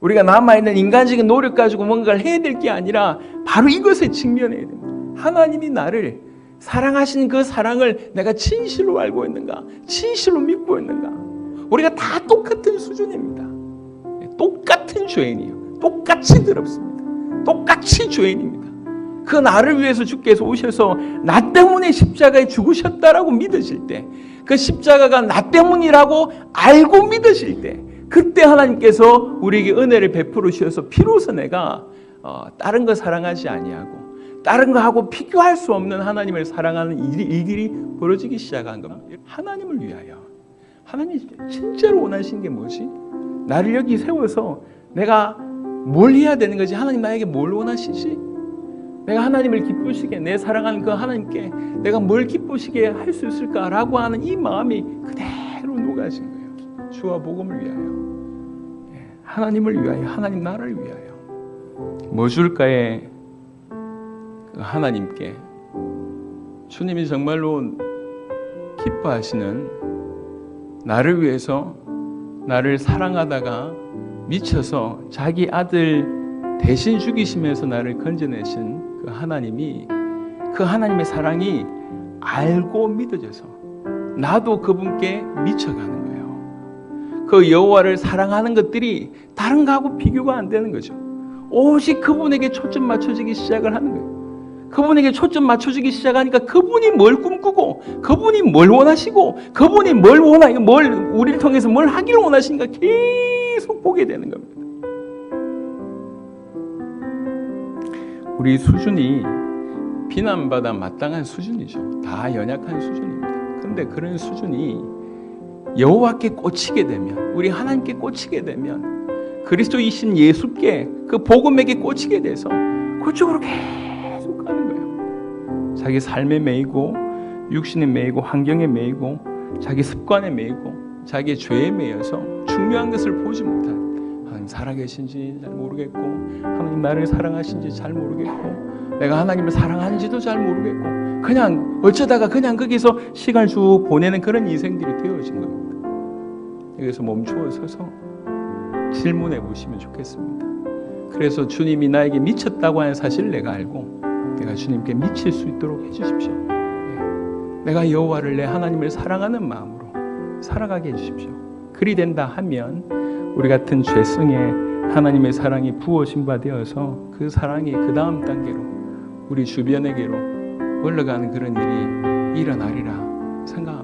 우리가 남아있는 인간적인 노력 가지고 뭔가를 해야 될 게 아니라 바로 이것에 직면해야 됩니다. 하나님이 나를 사랑하신 그 사랑을 내가 진실로 알고 있는가? 진실로 믿고 있는가? 우리가 다 똑같은 수준입니다. 똑같은 죄인이에요. 똑같이 더럽습니다. 똑같이 죄인입니다. 그 나를 위해서 주께서 오셔서 나 때문에 십자가에 죽으셨다라고 믿으실 때, 그 십자가가 나 때문이라고 알고 믿으실 때, 그때 하나님께서 우리에게 은혜를 베풀어 주셔서 비로소 내가 어, 다른 거 사랑하지 아니하고 다른 거 하고 비교할 수 없는 하나님을 사랑하는 일이, 일들이 벌어지기 시작한 겁니다. 하나님을 위하여. 하나님이 진짜로 원하시는 게 뭐지? 나를 여기 세워서 내가 뭘 해야 되는 거지? 하나님 나에게 뭘 원하시지? 내가 하나님을 기쁘시게 내 사랑하는 그 하나님께 내가 뭘 기쁘시게 할 수 있을까라고 하는 이 마음이 그대로 녹아진 거예요. 주와 복음을 위하여, 예, 하나님을 위하여, 하나님 나라를 위하여. 뭐 줄까에 그 하나님께 주님이 정말로 기뻐하시는 나를 위해서 나를 사랑하다가 미쳐서 자기 아들 대신 죽이시면서 나를 건져내신 그 하나님이 그 하나님의 사랑이 알고 믿어져서 나도 그분께 미쳐가는. 그 여호와를 사랑하는 것들이 다른 거하고 비교가 안 되는 거죠. 오직 그분에게 초점 맞춰지기 시작을 하는 거예요. 그분에게 초점 맞춰지기 시작하니까 그분이 뭘 꿈꾸고 그분이 뭘 원하시고 그분이 뭘 원하 뭘 우리를 통해서 뭘 하기를 원하시니까 계속 보게 되는 겁니다. 우리 수준이 비난받아 마땅한 수준이죠. 다 연약한 수준입니다. 그런데 그런 수준이 여호와께 꽂히게 되면 우리 하나님께 꽂히게 되면 그리스도이신 예수께 그 복음에게 꽂히게 돼서 그쪽으로 계속 가는 거예요. 자기 삶에 매이고 육신에 매이고 환경에 매이고 자기 습관에 매이고 자기의 죄에 매여서 중요한 것을 보지 못하는 하나님 살아계신지 잘 모르겠고 하나님 나를 사랑하신지 잘 모르겠고 내가 하나님을 사랑하는지도 잘 모르겠고 그냥 어쩌다가 그냥 거기서 시간을 쭉 보내는 그런 인생들이 되어진 겁니다. 여기서 멈추어 서서 질문해 보시면 좋겠습니다. 그래서 주님이 나에게 미쳤다고 하는 사실을 내가 알고 내가 주님께 미칠 수 있도록 해주십시오. 예. 내가 여호와를 내 하나님을 사랑하는 마음으로 살아가게 해주십시오. 그리 된다 하면 우리 같은 죄성에 하나님의 사랑이 부어진 바 되어서 그 사랑이 그 다음 단계로 우리 주변에게로 흘러가는 그런 일이 일어나리라 생각.